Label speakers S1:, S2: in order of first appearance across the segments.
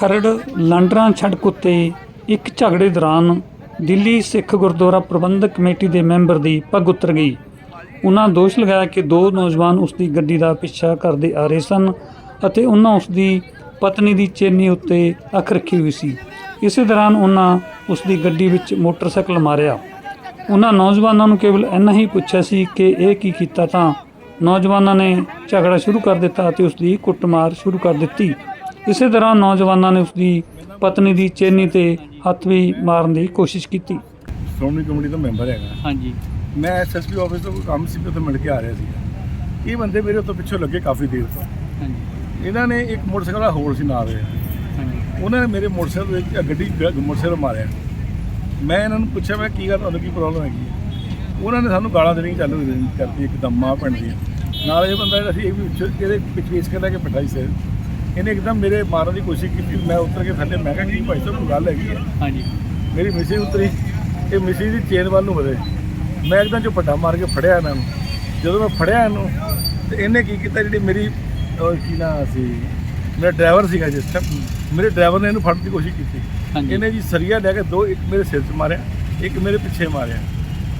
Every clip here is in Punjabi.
S1: ਖਰੜ ਲਾਂਡਰਾਂ ਛੜਕ ਉੱਤੇ ਇੱਕ ਝਗੜੇ ਦੌਰਾਨ ਦਿੱਲੀ ਸਿੱਖ ਗੁਰਦੁਆਰਾ ਪ੍ਰਬੰਧਕ ਕਮੇਟੀ ਦੇ ਮੈਂਬਰ ਦੀ ਪੱਗ ਉਤਰ ਗਈ। ਉਹਨਾਂ ਦੋਸ਼ ਲਗਾਇਆ ਕਿ ਦੋ ਨੌਜਵਾਨ ਉਸ ਦੀ ਗੱਡੀ ਦਾ ਪਿੱਛਾ ਕਰਦੇ ਆ ਰਹੇ ਸਨ ਅਤੇ ਉਹਨਾਂ ਉਸ ਦੀ ਪਤਨੀ ਦੀ ਚੇਨੀ ਉੱਤੇ ਅੱਖ ਰੱਖੀ ਹੋਈ ਸੀ। ਇਸੇ ਦੌਰਾਨ ਉਹਨਾਂ ਉਸ ਦੀ ਗੱਡੀ ਵਿੱਚ ਮੋਟਰਸਾਈਕਲ ਮਾਰਿਆ। ਉਹਨਾਂ ਨੌਜਵਾਨਾਂ ਨੂੰ ਕੇਵਲ ਇੰਨਾ ਹੀ ਪੁੱਛਿਆ ਸੀ ਕਿ ਇਹ ਕੀ ਕੀਤਾ ਤਾਂ ਨੌਜਵਾਨਾਂ ਨੇ ਝਗੜਾ ਸ਼ੁਰੂ ਕਰ ਦਿੱਤਾ ਅਤੇ ਉਸ ਦੀ ਕੁੱਟਮਾਰ ਸ਼ੁਰੂ ਕਰ ਦਿੱਤੀ। ਇਸੇ ਦੌਰਾਨ ਨੌਜਵਾਨਾਂ ਨੇ ਉਸ ਦੀ ਪਤਨੀ ਦੀ ਚੇਨੀ ਤੇ ਹੱਥ ਵੀ ਮਾਰਨ ਦੀ ਕੋਸ਼ਿਸ਼ ਕੀਤੀ।
S2: ਸ਼੍ਰੋਮਣੀ ਕਮੇਟੀ ਦਾ ਮੈਂਬਰ ਹੈਗਾ।
S1: ਹਾਂਜੀ।
S2: ਮੈਂ ਐਸਐਸਪੀ ਆਫਿਸ ਤੋਂ ਕੋਈ ਕੰਮ ਸੀ ਤੇ ਉੱਥੇ ਮਿਲ ਕੇ ਆ ਰਿਹਾ ਸੀ ਇਹ ਬੰਦੇ ਮੇਰੇ ਉੱਤੋਂ ਪਿੱਛੋਂ ਲੱਗੇ ਕਾਫੀ ਦੇਰ ਤੋਂ।
S1: ਹਾਂਜੀ।
S2: ਇਹਨਾਂ ਨੇ ਇੱਕ ਮੋਟਰਸਾਈਕਲ ਦਾ ਹੋਰ ਸੀ ਨਾਲ ਰਿਹਾ
S1: ਹਾਂਜੀ।
S2: ਉਹਨਾਂ ਨੇ ਮੇਰੇ ਮੋਟਰਸਾਈਕਲ ਵਿੱਚ ਗੱਡੀ ਮੋਟਰਸਾਈਕਲ ਮਾਰਿਆ। ਮੈਂ ਇਹਨਾਂ ਨੂੰ ਪੁੱਛਿਆ ਮੈਂ ਕੀ ਗੱਲ ਤੁਹਾਨੂੰ ਕੀ ਪ੍ਰੋਬਲਮ ਹੈਗੀ ਹੈ? ਉਹਨਾਂ ਨੇ ਸਾਨੂੰ ਗਾਲਾਂ ਦੇਣੀਆਂ ਚਾਲੂ ਕਰ- ਕਰਤੀ ਇੱਕਦਮ ਮਾਂ ਭੈਣ ਦੀ ਨਾਲ ਇਹ ਬੰਦਾ ਜਿਹੜਾ ਸੀ ਇਹ ਵੀ ਇਹਦੇ ਪਿੱਛੇ ਇਸ ਕੇ ਲੈ ਕੇ ਬਿਠਾਈ ਸੀ ਇਹਨੇ ਇੱਕਦਮ ਮੇਰੇ ਮਾਰਨ ਦੀ ਕੋਸ਼ਿਸ਼ ਕੀਤੀ। ਮੈਂ ਉੱਤਰ ਕੇ ਥੱਲੇ ਮੈਂ ਕਿਹਾ ਕੀ ਭਾਈ ਸਾਹਿਬ ਕੋਈ ਗੱਲ ਹੈਗੀ ਹੈ?
S1: ਹਾਂਜੀ।
S2: ਮੇਰੀ ਮਿਸੀ ਉਤਰੀ। ਇਹ ਮਿਸੀ ਦੀ ਚੇਨ ਵੱਲ ਨੂੰ ਵਧੇ। ਮੈਂ ਇੱਕਦਮ ਜੋ ਪੱਟਾ ਮਾਰ ਕੇ ਫੜਿਆ ਇਹਨਾਂ ਨੂੰ। ਜਦੋਂ ਮੈਂ ਫੜਿਆ ਇਹਨੂੰ ਤੇ ਇਹਨੇ ਕੀ ਕੀਤਾ? ਜਿਹੜੀ ਮੇਰੀ ਕੀ ਨਾ ਸੀ? ਮੇਰਾ ਡਰਾਈਵਰ ਸੀਗਾ ਜਿਸ ਟਾਈਮ ਮੇਰੇ ਡਰਾਈਵਰ ਨੇ ਇਹਨੂੰ ਫੜਨ ਦੀ ਕੋਸ਼ਿਸ਼ ਕੀਤੀ। ਇਹਨੇ ਜੀ ਸਰੀਆ ਲੈ ਕੇ ਦੋ ਇੱਕ ਮੇਰੇ ਸਿਰ 'ਚ ਮਾਰਿਆ ਇੱਕ ਮੇਰੇ ਪਿੱਛੇ ਮਾਰਿਆ।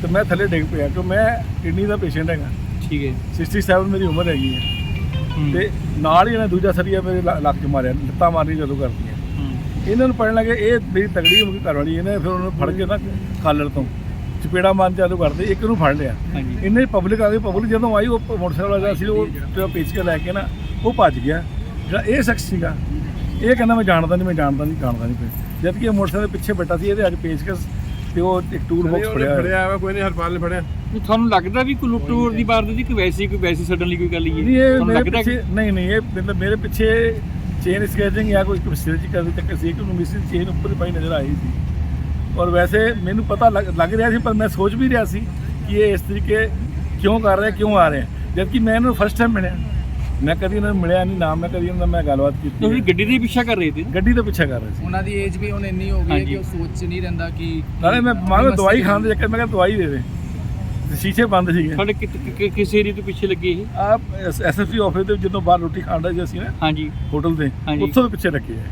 S2: ਤੇ ਮੈਂ ਥੱਲੇ ਡਿੱਗ ਪਿਆ ਕਿਉਂ? ਮੈਂ ਕਿਡਨੀ ਦਾ ਪੇਸ਼ੈਂਟ ਹੈਗਾ।
S1: ਠੀਕ ਹੈ।
S2: 67 ਮੇਰੀ ਉਮਰ ਹੈਗੀ ਹੂੰ, ਤੇ ਨਾਲ ਹੀ ਇਹਨੇ ਦੂਜਾ ਸਰੀਆ ਮੇਰੇ ਲ- ਲੱਕ 'ਚ ਮਾਰਿਆ ਲੱਤਾਂ ਮਾਰਨੀ ਜਦੋਂ ਕਰਦੀਆਂ
S1: ਹੂੰ,
S2: ਇਹਨਾਂ ਨੂੰ ਪੜਨ ਲੱਗੇ ਇਹ ਮੇਰੀ ਤਗੜੀ ਹੋ ਗਈ ਘਰ ਵਾਲੀ ਇਹਨੇ ਫਿਰ ਉਹਨੂੰ ਫੜ ਕੇ ਨਾ ਖਾਲੜ ਤੋਂ ਚਪੇੜਾ ਮਾਰਨ ਚਾਲੂ ਕਰਦੇ ਇੱਕ ਨੂੰ ਫੜ ਲਿਆ।
S1: ਹਾਂਜੀ।
S2: ਇੰਨੇ ਪਬਲਿਕ ਆ ਗਈ ਪਬਲਿਕ ਜਦੋਂ ਆਈ ਉਹ ਮੋਟਰਸਾਈਕਲ ਵਾਲਾ ਸੀ ਉਹ ਪੇਚ ਕੇ ਲੈ ਕੇ ਨਾ ਉਹ ਭੱਜ ਗਿਆ। ਜਿਹੜਾ ਇਹ ਸ਼ਖਸ ਸੀਗਾ ਇਹ ਕਹਿੰਦਾ ਮੈਂ ਜਾਣਦਾ ਨਹੀਂ ਮੈਂ ਜਾਣਦਾ ਨਹੀਂ ਜਾਣਦਾ ਨਹੀਂ ਕੋਈ। ਜਦ ਕਿ ਇਹ ਮੋਟਰਸਾਈਕਲ ਦੇ ਪਿੱਛੇ ਬੈਠਾ ਸੀ ਇਹਦੇ ਅੱਜ ਪੇਚਕਸ ਤੇ ਉਹ ਇੱਕ ਟੂਲ ਬਾਕਸ ਫੜਿਆ ਹੋਇਆ।
S3: ਫੜਿਆ ਹੋਇਆ ਕੋਈ ਨਹੀਂ ਹਰਪਾਲ ਨੇ ਫੜਿਆ।
S1: ਨਹੀਂ, ਤੁਹਾਨੂੰ ਲੱਗਦਾ ਵੀ ਕੋਈ ਲੁੱਟ ਦੀ ਵਾਰਦਾਤ ਦੀ ਕੋਈ ਵੈਸੀ ਕੋਈ ਵੈਸੀ ਸਡਨ ਲਈ ਕੋਈ ਗੱਲ ਹੀ ਹੈ?
S2: ਨਹੀਂ ਇਹ
S1: ਤੁਹਾਨੂੰ
S2: ਮੇਰੇ
S1: ਲੱਗਦਾ
S2: ਪਿੱਛੇ ਨਹੀਂ ਨਹੀਂ ਇਹ ਮਤਲਬ ਮੇਰੇ ਪਿੱਛੇ ਚੇਨ ਸਕੈਚਿੰਗ ਜਾਂ ਕੋਈ ਸਿਰਜੀਕਲ ਦੀ ਚੱਕਰ ਸੀ ਕਿ ਉਹਨੂੰ ਮਿਸਿਸ ਚੇਨ ਉੱਪਰ ਹੀ ਪਾਈ ਨਜ਼ਰ ਆਈ ਸੀ। ਔਰ ਵੈਸੇ ਮੈਨੂੰ ਪਤਾ ਲੱਗ ਲੱਗ ਰਿਹਾ ਸੀ ਪਰ ਮੈਂ ਸੋਚ ਵੀ ਰਿਹਾ ਸੀ ਕਿ ਇਹ ਇਸ ਤਰੀਕੇ ਕਿਉਂ ਕਰ ਰਿਹਾ ਕਿਉਂ ਆ ਰਿਹਾ। ਜਦ ਕਿ ਮੈਂ ਇਹਨੂੰ ਫਸਟ ਟਾਈਮ ਮਿਲਿਆ। ਮੈਂ ਕਦੀ ਇਹਨਾਂ ਨੂੰ ਮਿਲਿਆ ਨਹੀਂ ਨਾ ਮੈਂ ਕਦੀ ਇਹਨਾਂ ਨਾਲ ਮੈਂ ਗੱਲਬਾਤ
S1: ਤੁਸੀਂ
S2: ਕੀਤੀ
S1: ਗੱਡੀ ਦੇ ਪਿੱਛਾ ਕਰ ਰਹੇ ਸੀ?
S2: ਗੱਡੀ ਦੇ ਪਿੱਛੇ ਕਰ ਰਿਹਾ ਸੀ।
S4: ਉਹਨਾਂ ਦੀ ਏਜ ਵੀ ਹੁਣ ਇੰਨੀ ਹੋ ਗਈ ਹੈ
S1: ਹਾਂਜੀ।
S4: ਕਿ ਉਹ ਸੋਚ 'ਚ ਨਹੀਂ ਰਹਿੰਦਾ ਕਿ
S2: ਨਾਲੇ ਮੈਂ ਮਾਂ ਦਵਾਈ ਖਾਣ ਦੇ ਚੱਕਰ ਮੈਂ ਕਿਹਾ ਦਵਾਈ ਦੇ ਦੇ। ਸ਼ੀਸ਼ੇ ਬੰਦ ਸੀਗੇ।
S1: ਤੁਹਾਡੇ ਕਿ- ਕਿ- ਕਿ- ਕਿਸ ਤੋਂ ਪਿੱਛੇ ਲੱਗੇ ਇਹ?
S2: ਆਪ ਐਸਐਸਪੀ ਆਫਿਸ ਦੇ ਜਦੋਂ ਬਾਹਰ ਰੋਟੀ ਖਾਣ ਦਾ ਸੀ ਅਸੀਂ ਨਾ
S1: ਹਾਂਜੀ।
S2: ਹੋਟਲ
S1: ਹਾਂਜੀ।
S2: ਉੱਥੋਂ ਦੇ ਪਿੱਛੇ ਰੱਖੇ ਹੈ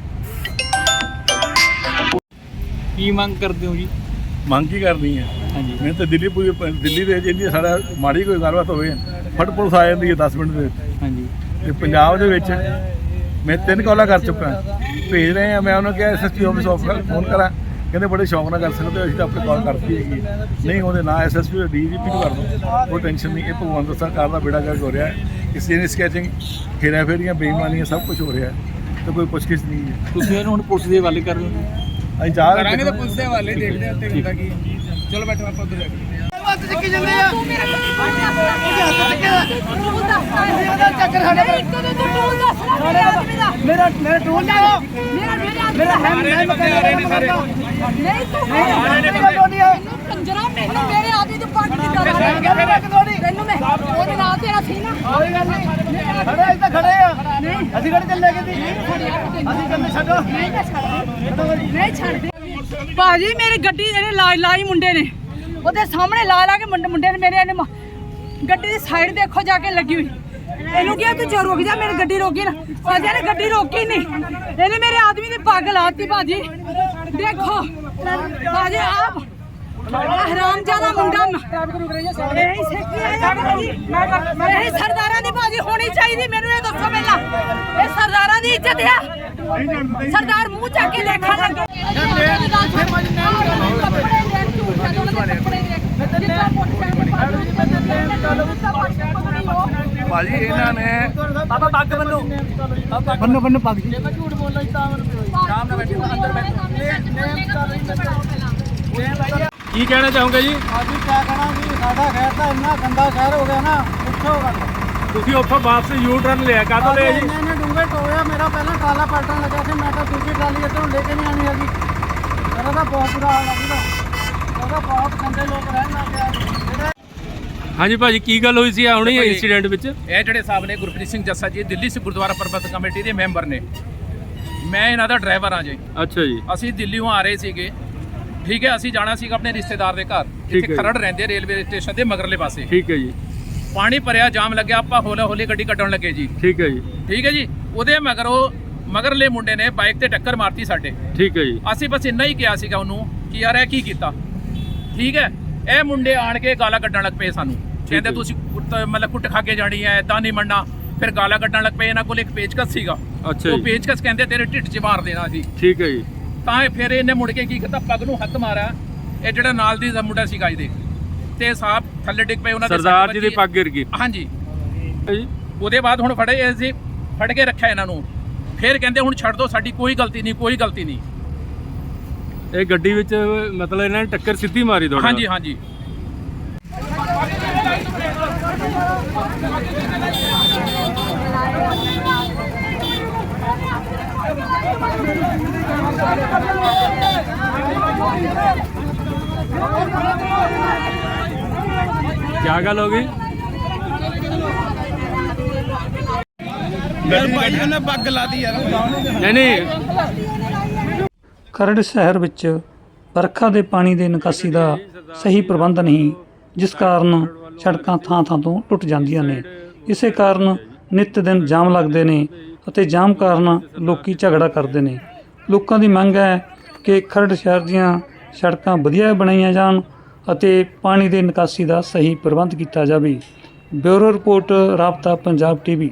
S1: ਕੀ ਮੰਗ ਕਰਦੇ ਹੋ ਜੀ?
S2: ਮੰਗ ਕੀ ਕਰਨੀ ਹੈ
S1: ਹਾਂਜੀ।
S2: ਮੈਂ ਤਾਂ ਦਿੱਲੀ ਪੂਰੀ ਦਿੱਲੀ ਦੇ ਜਿੰਨੀ ਸਾਡਾ ਮਾੜੀ ਕੋਈ ਗੱਲਬਾਤ ਹੋਵੇ ਫਟ ਪੁਲਿਸ ਆ ਜਾਂਦੀ ਹੈ 10 ਮਿੰਟ ਦੇ ਵਿੱਚ।
S1: ਹਾਂਜੀ।
S2: ਤੇ ਪੰਜਾਬ ਦੇ ਵਿੱਚ ਮੈਂ ਤਿੰਨ ਕਾਲਾਂ ਕਰ ਚੁੱਕਾ। ਭੇਜ ਰਹੇ ਆ ਮੈਂ ਉਹਨਾਂ ਕਿਹਾ ਐਸਐਸਪੀ ਆਫਿਸ ਆਫਰ ਫੋਨ ਕਰਾਂ। ਕਹਿੰਦੇ ਬੜੇ ਸ਼ੌਕ ਨਾਲ ਕਰ ਸਕਦੇ ਹੋ ਅਸੀਂ ਤਾਂ ਆਪਣੀ ਕਾਲ ਕਰਤੀ ਹੈਗੀ ਨਹੀਂ ਉਹਦੇ ਨਾ ਐਸਐਸਪੀ ਤੇ ਡੀਜੀਪੀ ਨੂੰ ਕਰ ਦੋ ਕੋਈ ਟੈਨਸ਼ਨ ਨਹੀਂ ਇਹ ਭਗਵੰਤ ਸਰਕਾਰ ਦਾ ਬੇੜਾ ਗਰਕ ਹੋ ਰਿਹਾ ਹੈ। ਕਿਸੇ ਨੇ ਸਕੈਚਿੰਗ ਫੇਰਾ ਫੇਰੀਆਂ ਬੇਈਮਾਨੀਆਂ ਸਭ ਕੁਝ ਹੋ ਰਿਹਾ ਹੈ। ਤੇ ਕੋਈ ਪੁੱਛਗਿੱਛ ਨਹੀਂ ਹੈ।
S1: ਤੁਸੀਂ ਇਹਨੂੰ ਹੁਣ ਪੁਲਿਸ ਦੇ ਹਵਾਲੇ ਕਰ ਰਹੇ ਹੋ?
S2: ਅਸੀਂ ਜਾ ਰਹੇ
S4: ਕਰਾਂਗੇ ਤਾਂ
S2: ਹਾਂ।
S4: ਪੁਲਿਸ ਦੇ ਹਵਾਲੇ ਦੇਖਦੇ ਹਾਂ ਉੱਤੇ ਹੁੰਦਾ ਕੀ। ਚਲੋ ਬੈਠੋ ਆਪਾਂ ਉੱਧਰ ਜਾ ਕੇ।
S5: ਹੱਥ ਚੱਕੀ ਜਾਂਦੇ ਆ। ਉਹਦੇ ਹੱਥ ਚੱਕਿਆ ਉਹਦਾ ਚੱਕਰ ਸਾਡੇ ਮੇਰਾ ਮੇਰਾ ਟੂਲ ਨਾ ਮੇਰਾ ਹੈ ਮੈਂ ਮਕਾਨ ਆ ਰਹੇ ਨੇ ਸਾਰੇ।
S6: ਨਹੀਂ ਤੂੰ
S5: ਮੇਰਾ ਟੋਨੀ ਆ
S6: ਕੰਜਰਾ ਮੈਨੂੰ ਮੇਰੇ ਆਦਮੀ ਤੋਂ ਪੱਟ ਕੇ ਕਰ ਤੈਨੂੰ ਮੈਂ ਉਹਦੇ ਨਾਲ ਤੇਰਾ ਸੀ ਨਾ।
S5: ਕੋਈ ਗੱਲ ਨਹੀਂ। ਖੜੇ ਅਸੀਂ ਤਾਂ ਖੜੇ ਆ। ਅਸੀਂ ਕਿਹੜੇ ਚੱਲੇ ਗਏ ਸੀ? ਅਸੀਂ ਕੰਨੇ ਛੱਡੋ।
S6: ਨਹੀਂ ਮੈਂ ਛੱਡ ਨਹੀਂ ਛੱਡਦੇ। ਭਾਜੀ ਮੇਰੀ ਗੱਡੀ ਇਹਨੇ ਲਾਈ ਲਾਈ ਮੁੰਡੇ ਨੇ। ਉਹਦੇ ਸਾਹਮਣੇ ਲਾ ਲਾ ਕੇ ਮੁੰਡੇ ਮੁੰਡੇ ਨੇ ਮੇਰੇ ਇਹਨੇ ਗੱਡੀ ਦੀ ਸਾਈਡ ਦੇਖੋ ਜਾ ਕੇ ਲੱਗੀ ਹੋਈ ਇਹਨੂੰ ਕਿਹਾ ਤੂੰ ਜੋ ਰੁਕ ਜਾ ਮੇਰੀ ਗੱਡੀ ਰੋਕੀ ਨਾ ਸਾਜਾ ਨੇ ਗੱਡੀ ਰੋਕੀ ਨਹੀਂ ਇਹਨੇ ਮੇਰੇ ਆਦਮੀ ਦੀ ਪੱਗ ਲਾਤੀ ਭਾਜੀ ਦੇਖੋ ਭਾਜੀ ਆਪ ਹਰਾਮ ਜ਼ਿਆਦਾ ਮੁੰਡਾ ਸਿੱਖੀ ਇਹ ਸਰਦਾਰਾਂ ਦੀ ਭਾਜੀ ਹੋਣੀ ਚਾਹੀਦੀ ਮੈਨੂੰ ਇਹ ਦੱਸੋ ਪਹਿਲਾਂ ਇਹ ਸਰਦਾਰਾਂ ਦੀ ਇੱਜ਼ਤ ਆ ਸਰਦਾਰ ਮੂੰਹ ਚੱਕ ਕੇ ਦੇਖਣ ਲੱਗੇ ਕੱਪੜੇ ਲੈਣ ਝੂਠ ਜਦੋਂ ਉਹਨੇ ਕੱਪੜੇ ਦੇਖ ਜਿੱਦਾਂ ਮੋਟਰਸਾਈਕਲ
S2: ਭਾਜੀ ਇਹਨਾਂ ਨੇ
S5: ਬਾਬਾ ਪੱਗ ਬੰਨੋ ਬੰਨੋ ਬੰਨੋ ਪੱਗ ਜੀ।
S3: ਕੀ ਕਹਿਣਾ ਚਾਹੋਗੇ ਜੀ?
S5: ਅਸੀਂ ਕਿਆ ਕਹਣਾ ਜੀ? ਸਾਡਾ ਖੈਰ ਤਾਂ ਇੰਨਾ ਗੰਦਾ ਸ਼ਹਿਰ ਹੋ ਗਿਆ ਨਾ ਪੁੱਛੋ ਗੱਲ।
S3: ਤੁਸੀਂ ਉੱਥੋਂ ਵਾਪਸ ਯੂ ਟਰਨ ਲਿਆ ਕਾਹਤੋਂ ਲਿਆ ਜੀ?
S5: ਇੰਨੇ ਡੂੰਘੇ ਟੋਇਆ ਮੇਰਾ ਪਹਿਲਾਂ ਟਾਲਾ ਪਲਟਣ ਲੱਗਾ ਸੀ ਮੈਂ ਤਾਂ ਦੂਜੀ ਟਰਾਲੀ ਇੱਧਰੋਂ ਲੈ ਕੇ ਨਹੀਂ ਆਣੀ ਹੈਗੀ। ਮੇਰਾ ਤਾਂ ਬਹੁਤ ਬੁਰਾ ਹਾਲ ਆ ਉਹਦਾ ਬਹੁਤ ਗੰਦੇ ਲੋਕ ਰਹਿਣ ਲੱਗ ਗਏ ਜਿਹੜੇ
S3: ਹਾਂਜੀ ਭਾਜੀ ਕੀ ਗੱਲ ਹੋਈ ਸੀ? ਆ ਹੁਣੇ
S7: ਦੇਖੋ ਜੀ,
S3: ਇਨਸੀਡੈਂਟ ਵਿੱਚ।
S7: ਇਹ ਜਿਹੜੇ ਸਾਹਿਬ ਨੇ ਗੁਰਪ੍ਰੀਤ ਸਿੰਘ ਜੱਸਾ ਜੀ ਦਿੱਲੀ ਸਿੱਖ ਗੁਰਦੁਆਰਾ ਪ੍ਰਬੰਧਕ ਕਮੇਟੀ ਦੇ ਮੈਂਬਰ ਨੇ। ਮੈਂ ਇਹਨਾਂ ਦਾ ਡਰਾਈਵਰ ਹਾਂ ਜੀ।
S3: ਅੱਛਾ ਜੀ।
S7: ਅਸੀਂ ਦਿੱਲੀੋਂ ਆ ਰਹੇ ਸੀਗੇ। ਠੀਕ ਹੈ ਅਸੀਂ ਜਾਣਾ ਸੀਗਾ ਆਪਣੇ ਰਿਸ਼ਤੇਦਾਰ ਦੇ ਘਰ।
S3: ਠੀਕ।
S7: ਖਰੜ ਰਹਿੰਦੇ ਰੇਲਵੇ ਸਟੇਸ਼ਨ ਦੇ ਮਗਰਲੇ ਪਾਸੇ।
S3: ਠੀਕ ਹੈ ਜੀ।
S7: ਪਾਣੀ ਭਰਿਆ ਜਾਮ ਲੱਗਿਆ ਆਪਾਂ ਹੌਲੇ ਹੌਲੀ ਗੱਡੀ ਕੱਢਣ ਲੱਗੇ ਜੀ।
S3: ਠੀਕ ਹੈ ਜੀ।
S7: ਠੀਕ ਹੈ ਜੀ? ਉਹਦੇ ਮਗਰ ਉਹ ਮਗਰਲੇ ਮੁੰਡੇ ਨੇ ਬਾਈਕ ਤੇ ਟੱਕਰ ਮਾਰਤੀ ਸਾਡੇ।
S3: ਠੀਕ ਹੈ ਜੀ।
S7: ਅਸੀਂ ਬਸ ਇੰਨਾ ਹੀ ਕਿਹਾ ਸੀਗਾ ਉਹਨੂੰ ਕਿ ਯਾਰ ਇਹ ਕੀ ਕੀਤਾ? ਠੀਕ ਹੈ? ਇਹ ਮੁੰਡੇ ਆਣ ਕੇ ਗਾਲਾਂ ਕੱਢਣ ਲੱਗ ਪਏ ਸਾਨੂੰ। ਕਹਿੰਦੇ। ਤੁਸੀਂ ਕੁੱਟ ਮਤਲਬ ਕੁੱਟ ਖਾ ਕੇ ਜਾਣੀ ਹੈ ਏਦਾਂ ਨਹੀਂ ਮੰਨਣਾ। ਫਿਰ ਗਾਲਾਂ ਕੱਢਣ ਲੱਗ ਪਏ ਇਹਨਾਂ ਕੋਲ ਇੱਕ ਪੇਚਕਸ ਸੀਗਾ।
S3: ਅੱਛਾ
S7: ਉਹ
S3: ਜੀ।
S7: ਪੇਚਕਸ ਕਹਿੰਦੇ ਤੇਰੇ ਢਿੱਡ 'ਚ ਮਾਰ ਦੇਣਾ ਸੀ।
S3: ਠੀਕ ਹੈ ਜੀ।
S7: ਤਾਂ ਇਹ ਫਿਰ ਇਹਨੇ ਮੁੜ ਕੇ ਕੀ ਕੀਤਾ? ਪੱਗ ਨੂੰ ਹੱਥ ਮਾਰਿਆ। ਇਹ ਜਿਹੜਾ ਨਾਲ ਦੀ ਮੁੰਡਾ ਸੀਗਾ ਇਹਦੇ। ਤੇ ਸਾਹਬ ਥੱਲੇ ਡਿੱਗ ਪਏ ਉਹਨਾਂ ਦੇ
S3: ਸਰਦਾਰ ਜੀ ਦੀ। ਪੱਗ ਗਿਰ ਗਈ।
S7: ਹਾਂਜੀ।
S3: ਠੀਕ ਹੈ ਜੀ।
S7: ਉਹਦੇ ਬਾਅਦ ਹੁਣ ਫੜੇ ਅਸੀਂ ਫੜ ਕੇ ਰੱਖਿਆ ਇਹਨਾਂ ਨੂੰ। ਫਿਰ ਕਹਿੰਦੇ ਹੁਣ ਛੱਡ ਦਿਓ ਸਾਡੀ ਕੋਈ ਗਲਤੀ ਨਹੀਂ ਕੋਈ ਗਲਤੀ ਨਹੀਂ।
S3: ਇਹ ਗੱਡੀ ਵਿੱਚ ਮਤਲਬ ਇਹਨਾਂ ਨੇ ਟੱਕਰ ਸਿੱਧੀ ਮਾਰੀ ਤੁਹਾਡੇ
S7: ਹਾਂਜੀ ਹਾਂਜੀ।
S3: ਕੀ ਗੱਲ ਹੋ ਗਈ?
S4: ਯਾਰ ਭਾਈ ਉਹਨੇ ਪੱਗ ਲਾਤੀ ਯਾਰ।
S3: ਨਹੀਂ ਨਹੀਂ।
S1: ਖਰੜ ਸ਼ਹਿਰ ਵਿੱਚ ਵਰਖਾ ਦੇ ਪਾਣੀ ਦੇ ਨਿਕਾਸੀ ਦਾ ਸਹੀ ਪ੍ਰਬੰਧ ਨਹੀਂ, ਜਿਸ ਕਾਰਨ ਸੜਕਾਂ ਥਾਂ-ਥਾਂ ਤੋਂ ਟੁੱਟ ਜਾਂਦੀਆਂ ਨੇ। ਇਸੇ ਕਾਰਨ ਨਿਤ ਦਿਨ ਜਾਮ ਲੱਗਦੇ ਨੇ ਅਤੇ ਜਾਮ ਕਾਰਨ ਲੋਕੀ ਝਗੜਾ ਕਰਦੇ ਨੇ। ਲੋਕਾਂ ਦੀ ਮੰਗ ਹੈ ਕਿ ਖਰੜ ਸ਼ਹਿਰ ਦੀਆਂ ਸੜਕਾਂ ਵਧੀਆ ਬਣਾਈਆਂ ਜਾਣ ਅਤੇ ਪਾਣੀ ਦੇ ਨਿਕਾਸੀ ਦਾ ਸਹੀ ਪ੍ਰਬੰਧ ਕੀਤਾ ਜਾਵੇ। ਬਿਊਰੋ ਰਿਪੋਰਟ, ਰਾਬਤਾ, ਪੰਜਾਬ ਟੀਵੀ।